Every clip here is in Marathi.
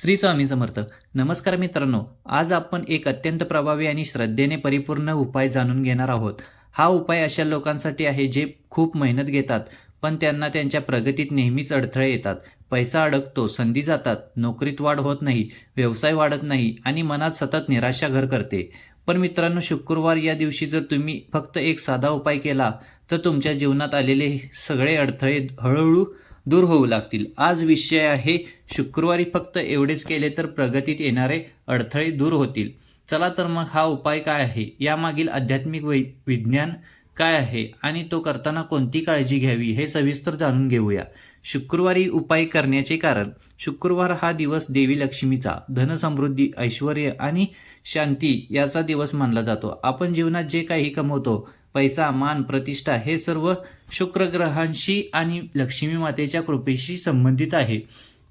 श्री स्वामी समर्थ. नमस्कार मित्रांनो आज आपण एक अत्यंत प्रभावी आणि श्रद्धेने परिपूर्ण उपाय जाणून घेणार आहोत. हा उपाय अशा लोकांसाठी आहे जे खूप मेहनत घेतात पण त्यांना त्यांच्या प्रगतीत नेहमीच अडथळे येतात. पैसा अडकतो संधी जातात नोकरीत वाढ होत नाही व्यवसाय वाढत नाही आणि मनात सतत निराशा घर करते. पण मित्रांनो शुक्रवार या दिवशी जर तुम्ही फक्त एक साधा उपाय केला तर तुमच्या जीवनात आलेले सगळे अडथळे हळूहळू दूर होऊ लागतील. आज विषय आहे शुक्रवारी फक्त एवढेच केले तर प्रगतीत येणारे अडथळे दूर होतील. चला तर मग हा उपाय काय आहे? यामागील आध्यात्मिक वै विज्ञान काय आहे? आणि तो करताना कोणती काळजी घ्यावी? हे सविस्तर जाणून घेऊया. शुक्रवारी उपाय करण्याचे कारण. शुक्रवार हा दिवस देवी लक्ष्मीचा. धनसमृद्धी ऐश्वर आणि शांती याचा दिवस मानला जातो. आपण जीवनात जे काही कमवतो पैसा मान प्रतिष्ठा हे सर्व शुक्रग्रहांशी आणि लक्ष्मी मातेच्या कृपेशी संबंधित आहे.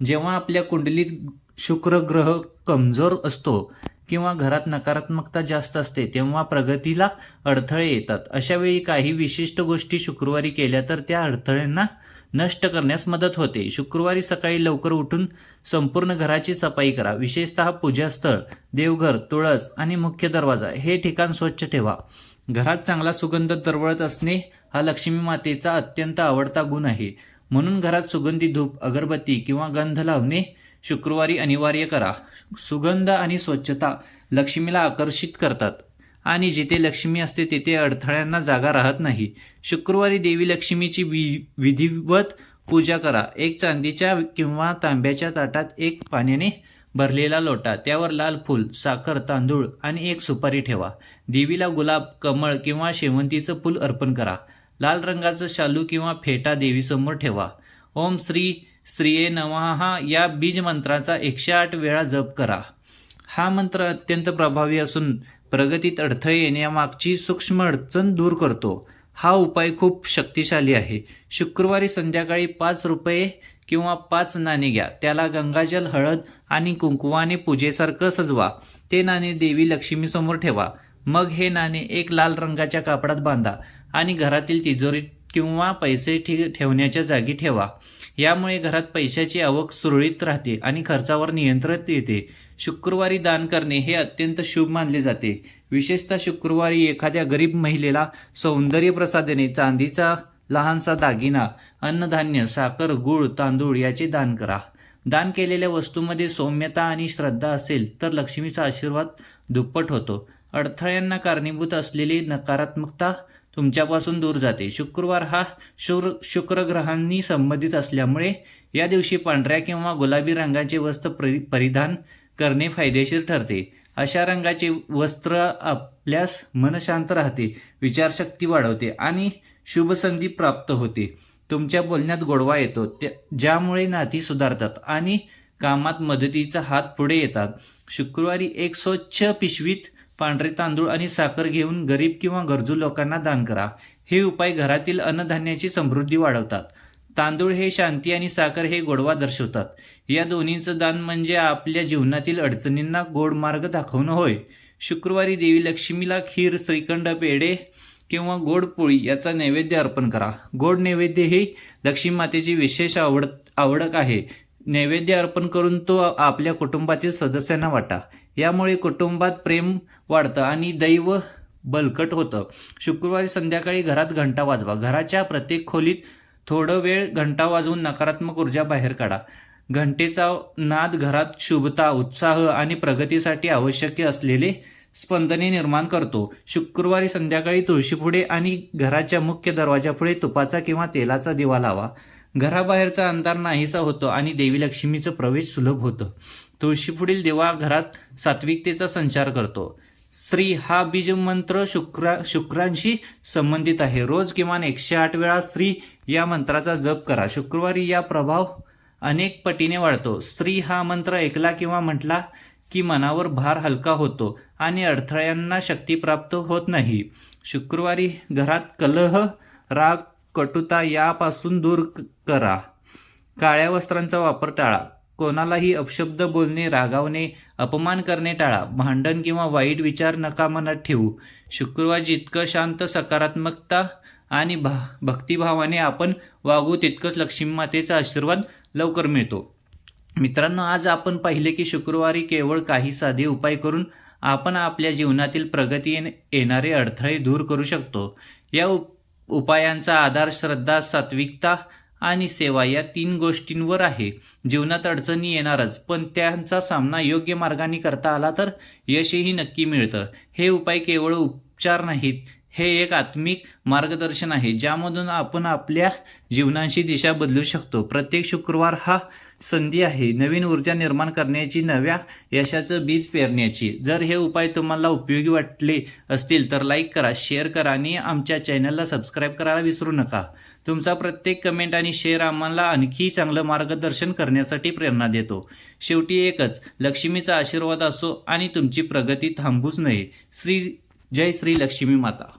जेव्हा आपल्या कुंडलीत शुक्र ग्रह कमजोर असतो किंवा घरात नकारात्मकता जास्त असते तेव्हा प्रगतीला अडथळे येतात. अशा वेळी काही विशिष्ट गोष्टी शुक्रवारी केल्या तर त्या अडथळ्यांना नष्ट करण्यास मदत होते. शुक्रवारी सकाळी लवकर उठून संपूर्ण घराची सफाई करा. विशेषतः पूजास्थळ देवघर तुळस आणि मुख्य दरवाजा हे ठिकाण स्वच्छ ठेवा. घरात चांगला सुगंध दरवळत असणे हा लक्ष्मी मातेचा अत्यंत आवडता गुण आहे. म्हणून घरात सुगंधी धूप अगरबत्ती किंवा गंध लावणे शुक्रवारी अनिवार्य करा. सुगंध आणि स्वच्छता लक्ष्मीला आकर्षित करतात. आणि जिथे लक्ष्मी असते तिथे अडथळ्यांना जागा राहत नाही. शुक्रवारी देवी लक्ष्मीची वि विधिवत पूजा करा. एक चांदीच्या किंवा तांब्याच्या ताटात एक पाण्याने भरलेला लोटा त्यावर लाल फूल साखर तांदूळ आणि एक सुपारी ठेवा. देवीला गुलाब कमळ किंवा शेवंतीचं फूल अर्पण करा. लाल रंगाचं शालू किंवा फेटा देवीसमोर ठेवा. ओम श्री स्त्रिये नवाहा या बीज मंत्राचा एकशे आठ वेळा जप करा. हा मंत्र अत्यंत प्रभावी असून प्रगतीत अडथळे येण्यामागची सूक्ष्म अडचण दूर करतो. हा उपाय खूप शक्तिशाली आहे. शुक्रवारी संध्याकाळी पाच रुपये किंवा पाच नाणे घ्या. त्याला गंगाजल हळद आणि कुंकुवाने पूजेसारखं सजवा. ते नाणे देवी लक्ष्मीसमोर ठेवा. मग हे नाणे एक लाल रंगाच्या कापडात बांधा आणि घरातील तिजोरीत किंवा पैसे ठेवण्याच्या जागी ठेवा. यामुळे घरात पैशाची आवक सुरळीत राहते आणि खर्चावर नियंत्रण येते. शुक्रवारी दान करणे हे अत्यंत शुभ मानले जाते. विशेषतः शुक्रवारी एखाद्या गरीब महिलेला सौंदर्य प्रसादने चांदीचा लहानसा दागिना अन्नधान्य साखर गुळ तांदूळ याचे दान करा. दान केलेल्या वस्तूमध्ये सौम्यता आणि श्रद्धा असेल तर लक्ष्मीचा आशीर्वाद दुप्पट होतो. अडथळ्यांना कारणीभूत असलेली नकारात्मकता तुमच्यापासून दूर जाते. शुक्रवार हा शुर शुक्रग्रहांनी संबंधित असल्यामुळे या दिवशी पांढऱ्या किंवा गुलाबी रंगाचे वस्त्र परि परिधान करणे फायदेशीर ठरते. अशा रंगाचे वस्त्र आपल्यास मन शांत राहते विचारशक्ती वाढवते आणि शुभ संधी प्राप्त होते. तुमच्या बोलण्यात गोडवा येतो त्या ज्यामुळे नाती सुधारतात आणि कामात मदतीचा हात पुढे येतात. शुक्रवारी एक स्वच्छ पिशवीत पांढरे तांदूळ आणि साखर घेऊन गरीब किंवा गरजू लोकांना दान करा. हे उपाय घरातील अन्नधान्याची समृद्धी वाढवतात. तांदूळ हे शांती आणि साखर हे गोडवा दर्शवतात. या दोन्हीचं दान म्हणजे आपल्या जीवनातील अडचणींना गोड मार्ग दाखवणं होय. शुक्रवारी देवी लक्ष्मीला खीर श्रीखंड पेढे किंवा गोड पोळी याचा नैवेद्य अर्पण करा. गोड नैवेद्य ही लक्ष्मी मातेची विशेष आवड आवडक आहे. नैवेद्य अर्पण करून तो आपल्या कुटुंबातील सदस्यांना वाटा. यामुळे कुटुंबात प्रेम वाढतं आणि दैव बलकट होतं. शुक्रवारी संध्याकाळी घरात घंटा वाजवा. घराच्या प्रत्येक खोलीत थोडं वेळ घंटा वाजवून नकारात्मक ऊर्जा बाहेर काढा. घंटेचा नाद घरात शुभता उत्साह आणि प्रगतीसाठी आवश्यक असलेले स्पंदने निर्माण करतो. शुक्रवारी संध्याकाळी तुळशीपुढे आणि घराच्या मुख्य दरवाजापुढे तुपाचा किंवा तेलाचा दिवा लावा. घराबाहेरचा अंधार नाहीसा होतो आणि देवी लक्ष्मीचं प्रवेश सुलभ होतं. तुळशीपुढील दिवा घरात सात्विकतेचा संचार करतो. स्त्री हा बीजमंत्र शुक्रा शुक्रांशी संबंधित आहे. रोज किमान एकशे आठ वेळा स्त्री या मंत्राचा जप करा. शुक्रवारी या प्रभाव अनेक पटीने वाढतो. स्त्री हा मंत्र ऐकला किंवा म्हटला की मनावर भार हलका होतो आणि अडथळ्यांना शक्ती प्राप्त होत नाही. शुक्रवारी घरात कलह राग कटुता यापासून दूर करा. काळ्या वस्त्रांचा वापर टाळा. कोणालाही अपशब्द बोलणे रागावणे अपमान करणे टाळा. भांडण किंवा वाईट विचार नका मनात ठेवू. शुक्रवार जितकं शांत सकारात्मकता आणि भा भक्तिभावाने आपण वागू तितकंच लक्ष्मी मातेचा आशीर्वाद लवकर मिळतो. मित्रांनो आज आपण पाहिले की शुक्रवारी केवळ काही साधे उपाय करून आपण आपल्या जीवनातील प्रगती येणारे अडथळे दूर करू शकतो. या उप उपायांचा आधार श्रद्धा सात्विकता आणि सेवा या तीन गोष्टींवर आहे. जीवनात अडचणी येणारच पण त्यांचा सामना योग्य मार्गाने करता आला तर यशही नक्की मिळतं. हे उपाय केवळ उपचार नाहीत हे एक आत्मिक मार्गदर्शन आहे ज्यामधून आपण आपल्या जीवनांशी दिशा बदलू शकतो. प्रत्येक शुक्रवार हा संधी आहे नवीन ऊर्जा निर्माण करण्याची नव्या यशाचं बीज पेरण्याची. जर हे उपाय तुम्हाला उपयोगी वाटले असतील तर लाईक करा शेअर करा आणि आमच्या चॅनलला सबस्क्राईब करायला विसरू नका. तुमचा प्रत्येक कमेंट आणि शेअर आम्हाला आणखी चांगलं मार्गदर्शन करण्यासाठी प्रेरणा देतो. शेवटी एकच लक्ष्मीचा आशीर्वाद असो आणि तुमची प्रगती थांबूच नये. श्री जय श्री लक्ष्मी माता.